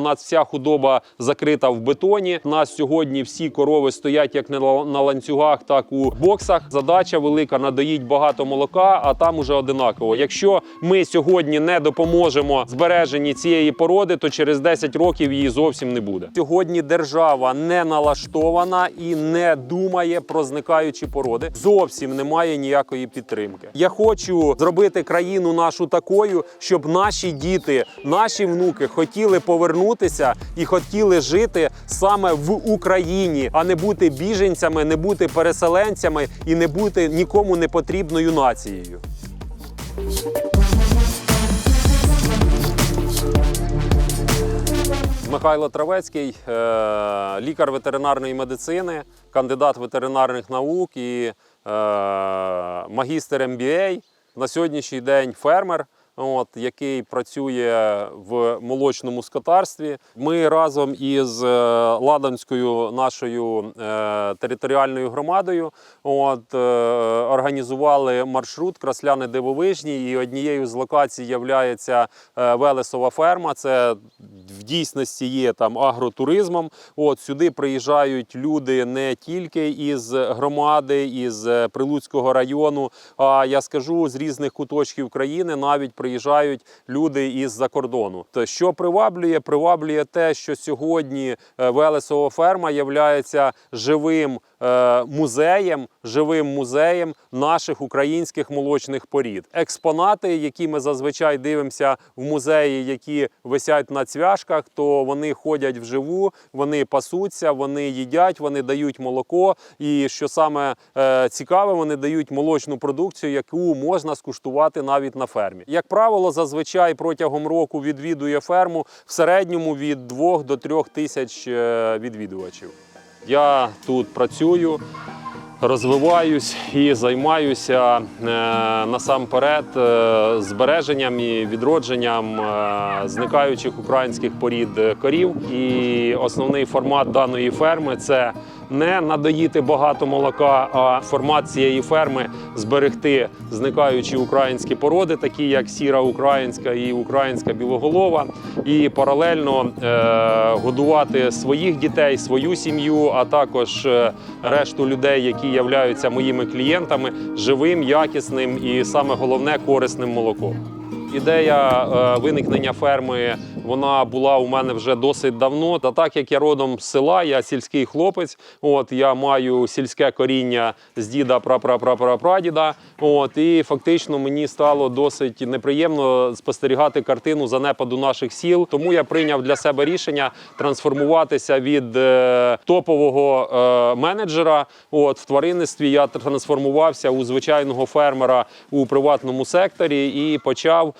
У нас вся худоба закрита в бетоні. У нас сьогодні всі корови стоять як на на ланцюгах, так у боксах. Задача велика надоїть багато молока, а там уже одинаково. Якщо ми сьогодні не допоможемо збереженні цієї породи, то через 10 років її зовсім не буде. Сьогодні держава не налаштована і не думає про зникаючі породи. Зовсім немає ніякої підтримки. Я хочу зробити країну нашу такою, щоб наші діти, наші внуки хотіли повернутися і хотіли жити саме в Україні, а не бути біженцями, не бути переселенцями і не бути нікому не потрібною нацією. Михайло Травецький, е, лікар ветеринарної медицини, кандидат ветеринарних наук і е, магістр MBA. На сьогоднішній день фермер, от, який працює в молочному скотарстві. Ми разом із е, Ладанською нашою е, територіальною громадою от, е, організували маршрут Красляни Дивовижні. І однією з локацій є Велесова ферма. Це дійсності є там агротуризмом. От сюди приїжджають люди не тільки із громади, із е, Прилуцького району. А я скажу з різних куточків країни навіть приїжджають люди із-за кордону. То що приваблює? Приваблює те, що сьогодні е, Велесова ферма є живим музеєм, живим музеєм наших українських молочних порід. Експонати, які ми зазвичай дивимося в музеї, які висять на цвяшках, то вони ходять вживу, вони пасуться, вони їдять, вони дають молоко. І що саме е, цікаве, вони дають молочну продукцію, яку можна скуштувати навіть на фермі. Як правило, зазвичай протягом року відвідує ферму в середньому від 2 до 3 тисяч е, відвідувачів. Я тут працюю, розвиваюсь і займаюся е, насамперед е, збереженням і відродженням е, зникаючих українських порід корів. І основний формат даної ферми це не надоїти багато молока, а формат цієї ферми зберегти зникаючі українські породи, такі як сіра українська і українська білоголова, і паралельно е, годувати своїх дітей, свою сім'ю, а також е, решту людей, які являються моїми клієнтами, живим, якісним і саме головне корисним молоком. Ідея е, виникнення ферми вона була у мене вже досить давно. Та так як я родом з села, я сільський хлопець. От я маю сільське коріння з діда прапрапрапрапрадіда. От і фактично мені стало досить неприємно спостерігати картину занепаду наших сіл. Тому я прийняв для себе рішення трансформуватися від е, топового е, менеджера. От в тваринництві я трансформувався у звичайного фермера у приватному секторі і почав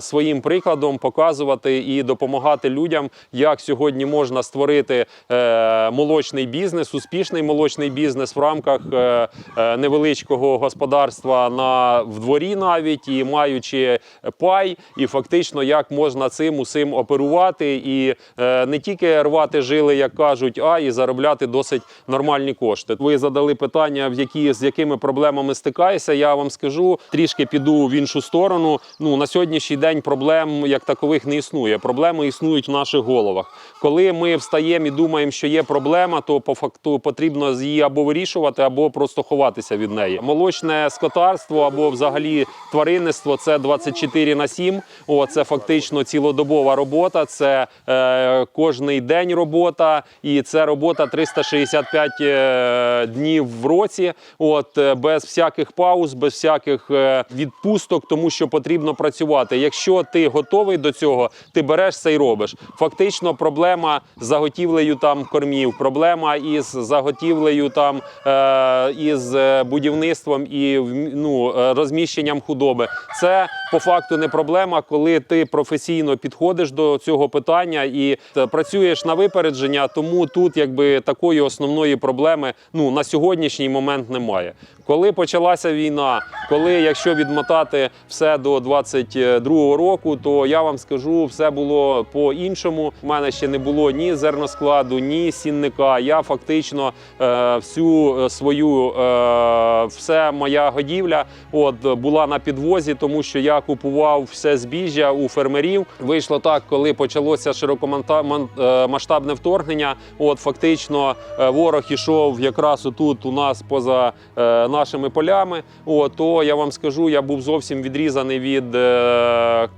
своїм прикладом показувати і допомагати людям, як сьогодні можна створити е, молочний бізнес, успішний молочний бізнес в рамках е, е, невеличкого господарства на в дворі, навіть і маючи пай, і фактично як можна цим усім оперувати і е, не тільки рвати жили, як кажуть, а і заробляти досить нормальні кошти. Ви задали питання, в які з якими проблемами стикаюся. Я вам скажу трішки піду в іншу сторону. Ну на сьогоднішній день проблем як такових не існує. Проблеми існують в наших головах. Коли ми встаємо і думаємо, що є проблема, то по факту потрібно її або вирішувати, або просто ховатися від неї. Молочне скотарство або взагалі тваринництво це 24 на 7. О, це фактично цілодобова робота. Це е, кожний день робота, і це робота 365 е, днів в році. От е, без всяких пауз, без всяких е, відпусток, тому що потрібно працювати. Якщо ти готовий до цього, ти береш це і робиш. Фактично, проблема з заготівлею там кормів, проблема із заготівлею там е, із е, будівництвом і ну, е, розміщенням худоби. Це по факту не проблема, коли ти професійно підходиш до цього питання і працюєш на випередження. Тому тут якби такої основної проблеми ну на сьогоднішній момент немає. Коли почалася війна, коли якщо відмотати все до 22 року, то я вам скажу, все було по-іншому. У мене ще не було ні зерноскладу, ні сінника. Я фактично е, всю е, свою е, все моя годівля от була на підвозі, тому що я купував все збіжжя у фермерів. Вийшло так, коли почалося широкомасштабне вторгнення. От фактично е, ворог ішов якраз отут у нас поза е, нашими полями. От, то я вам скажу, я був зовсім відрізаний від. Е,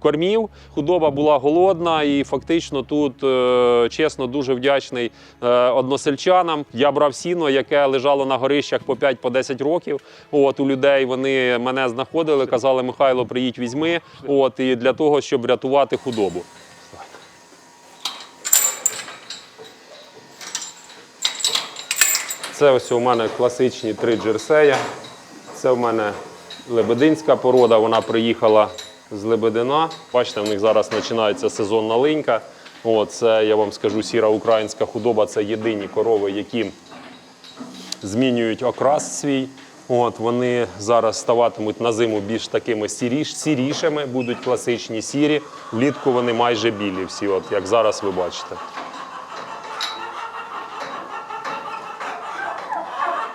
Кормів худоба була голодна, і фактично тут е, чесно дуже вдячний е, односельчанам. Я брав сіно, яке лежало на горищах по 5-10 років. От у людей вони мене знаходили, казали, Михайло, приїдь, візьми. От і для того, щоб рятувати худобу. Це ось у мене класичні три джерсея. Це в мене лебединська порода. Вона приїхала з Лебедина. Бачите, в них зараз починається сезонна линька. Це я вам скажу, сіра українська худоба це єдині корови, які змінюють окрас свій. От вони зараз ставатимуть на зиму більш такими сіріш, сірішими, будуть класичні сірі. Влітку вони майже білі всі, от як зараз ви бачите.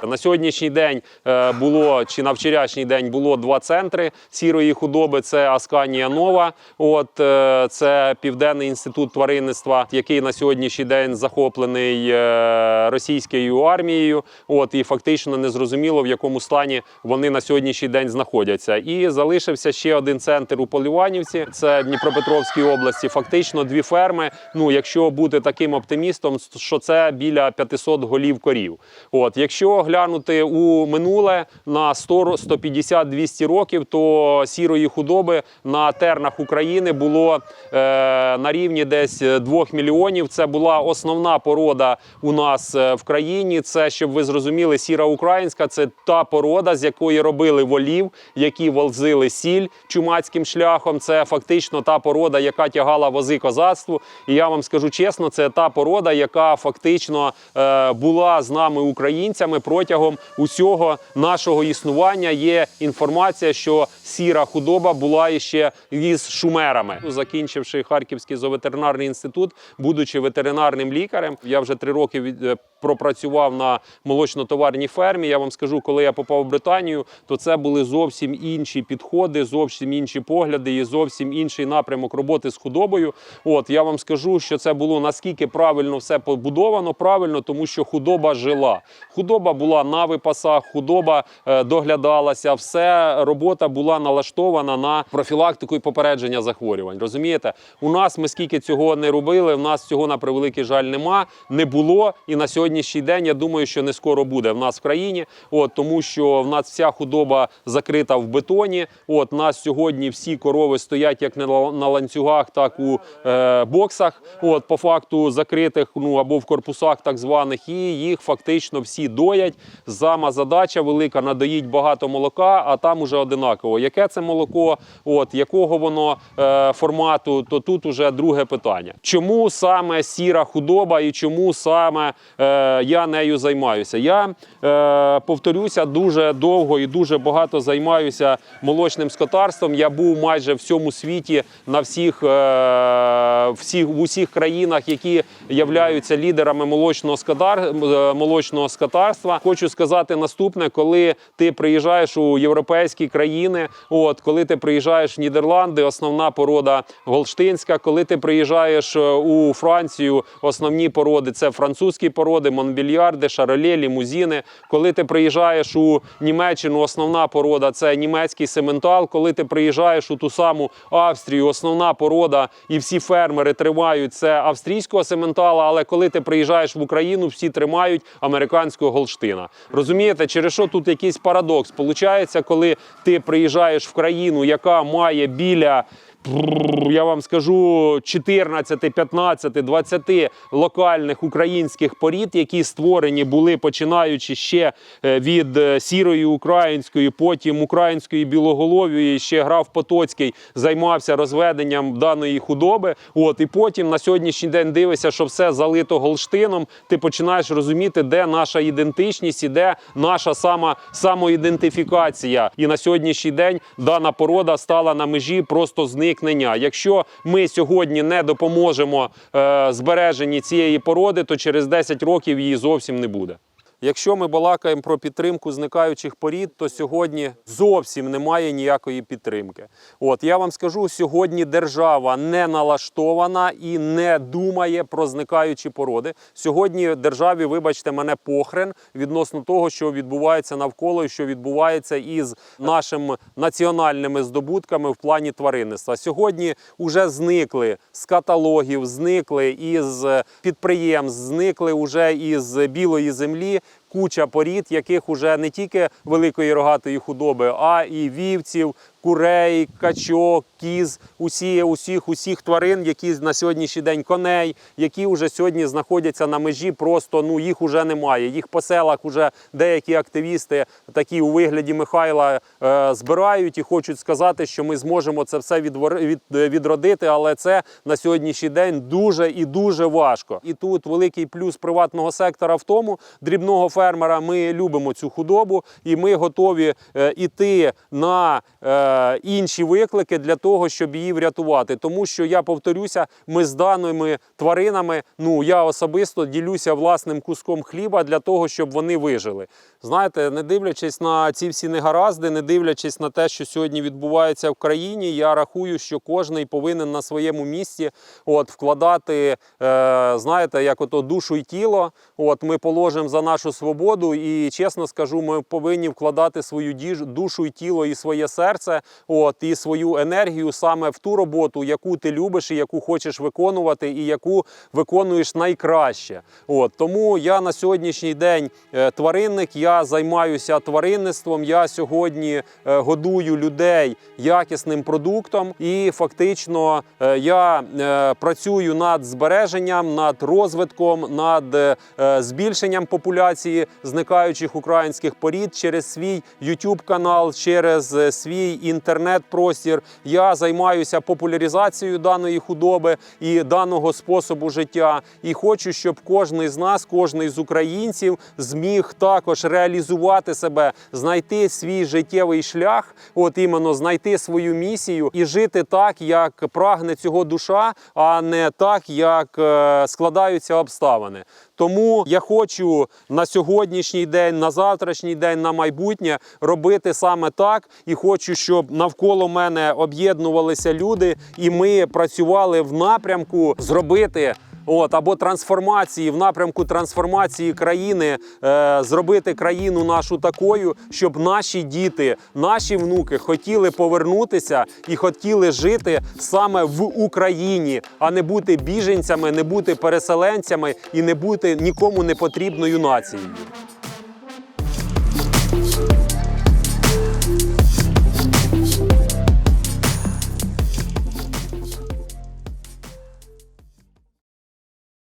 На сьогоднішній день е, було чи на вчорашній день було два центри сірої худоби. Це Асканія Нова. От е, це Південний інститут тваринництва, який на сьогоднішній день захоплений е, російською армією. От і фактично незрозуміло в якому стані вони на сьогоднішній день знаходяться. І залишився ще один центр у Поліванівці. Це Дніпропетровській області. Фактично дві ферми. Ну, якщо бути таким оптимістом, що це біля 500 голів корів. От, якщо глянути у минуле на 100, 150, 200 років, то сірої худоби на тернах України було е, на рівні десь 2 мільйонів. Це була основна порода у нас е, в країні. Це щоб ви зрозуміли, сіра українська це та порода, з якої робили волів, які волзили сіль чумацьким шляхом. Це фактично та порода, яка тягала вози козацтву. І я вам скажу чесно, це та порода, яка фактично е, була з нами українцями протягом усього нашого існування. Є інформація, що сіра худоба була іще із шумерами. Закінчивши Харківський зооветеринарний інститут, будучи ветеринарним лікарем, я вже три роки від е, пропрацював на молочно-товарній фермі. Я вам скажу, коли я попав в Британію, то це були зовсім інші підходи, зовсім інші погляди і зовсім інший напрямок роботи з худобою. От я вам скажу, що це було наскільки правильно все побудовано, правильно, тому що худоба жила. Худоба була на випасах, худоба е, доглядалася, все робота була налаштована на профілактику і попередження захворювань. Розумієте, у нас ми скільки цього не робили, в нас цього на превеликий жаль нема, не було. І на сьогоднішній день я думаю, що не скоро буде в нас в країні. От тому, що в нас вся худоба закрита в бетоні. От нас сьогодні всі корови стоять як на на ланцюгах, так у е, боксах. От по факту закритих, ну або в корпусах так званих, і їх фактично всі доять. Зама задача велика надоїть багато молока, а там уже одинаково. Яке це молоко, от якого воно е, формату, то тут уже друге питання. Чому саме сіра худоба і чому саме е, я нею займаюся? Я е, повторюся дуже довго і дуже багато займаюся молочним скотарством. Я був майже в всьому світі на всіх, е, всіх в усіх країнах, які являються лідерами молочного скодар, е, молочного скотарства. Хочу сказати наступне: коли ти приїжджаєш у європейські країни, от коли ти приїжджаєш в Нідерланди, основна порода голштинська. Коли ти приїжджаєш у Францію, основні породи це французькі породи, монбільярди, шароле, лімузіни. Коли ти приїжджаєш у Німеччину, основна порода це німецький сементал. Коли ти приїжджаєш у ту саму Австрію, основна порода і всі фермери тримають це австрійського сементала. Але коли ти приїжджаєш в Україну, всі тримають американського голштина. Розумієте, через що тут якийсь парадокс? Получається, коли ти приїжджаєш в країну, яка має біля я вам скажу 14, 15, 20 локальних українських порід, які створені були починаючи ще е, від е, сірої української, потім української білоголов'ї, ще граф Потоцький займався розведенням даної худоби. От і потім на сьогоднішній день дивишся, що все залито голштином. Ти починаєш розуміти, де наша ідентичність і де наша сама самоідентифікація. І на сьогоднішній день дана порода стала на межі просто зникнення. Якщо ми сьогодні не допоможемо е, збереженні цієї породи, то через 10 років її зовсім не буде. Якщо ми балакаємо про підтримку зникаючих порід, то сьогодні зовсім немає ніякої підтримки. От я вам скажу, сьогодні держава не налаштована і не думає про зникаючі породи. Сьогодні державі, вибачте, мене похрен відносно того, що відбувається навколо і що відбувається із нашими національними здобутками в плані тваринництва. Сьогодні вже зникли з каталогів, зникли із підприємств, зникли вже із білої землі. Куча порід, яких уже не тільки великої рогатої худоби, а і вівців, курей, качок, кіз, усі, усіх, усіх тварин, які на сьогоднішній день коней, які вже сьогодні знаходяться на межі, просто ну їх уже немає. Їх по селах вже деякі активісти, такі у вигляді Михайла, е, збирають і хочуть сказати, що ми зможемо це все відвор- від, відродити, але це на сьогоднішній день дуже і дуже важко. І тут великий плюс приватного сектора в тому, дрібного фермера. Ми любимо цю худобу, і ми готові е, іти на е, інші виклики для того, щоб її врятувати. Тому що я повторюся, ми з даними тваринами, ну я особисто ділюся власним куском хліба для того, щоб вони вижили. Знаєте, не дивлячись на ці всі негаразди, не дивлячись на те, що сьогодні відбувається в країні, я рахую, що кожен повинен на своєму місці от, вкладати, е, знаєте, як ото душу і тіло. От ми положимо за нашу свободу, і чесно скажу, ми повинні вкладати свою душу і тіло і своє серце, от і свою енергію саме в ту роботу, яку ти любиш і яку хочеш виконувати, і яку виконуєш найкраще. От тому я на сьогоднішній день е, тваринник. Я займаюся тваринництвом. Я сьогодні е, годую людей якісним продуктом, і фактично е, я е, працюю над збереженням, над розвитком, над збільшенням популяції зникаючих українських порід через свій YouTube канал, через свій інтернет-простір. Я займаюся популяризацією даної худоби і даного способу життя. І хочу, щоб кожен з нас, кожен з українців зміг також реалізувати себе, знайти свій життєвий шлях, от іменно знайти свою місію і жити так, як прагне цього душа, а не так, як е, складаються обставини. Тому я хочу на сьогоднішній день, на завтрашній день, на майбутнє робити саме так. І хочу, щоб навколо мене об'єднувалися люди, і ми працювали в напрямку зробити. От або трансформації в напрямку трансформації країни, е, зробити країну нашу такою, щоб наші діти, наші внуки хотіли повернутися і хотіли жити саме в Україні, а не бути біженцями, не бути переселенцями і не бути нікому не потрібною нацією.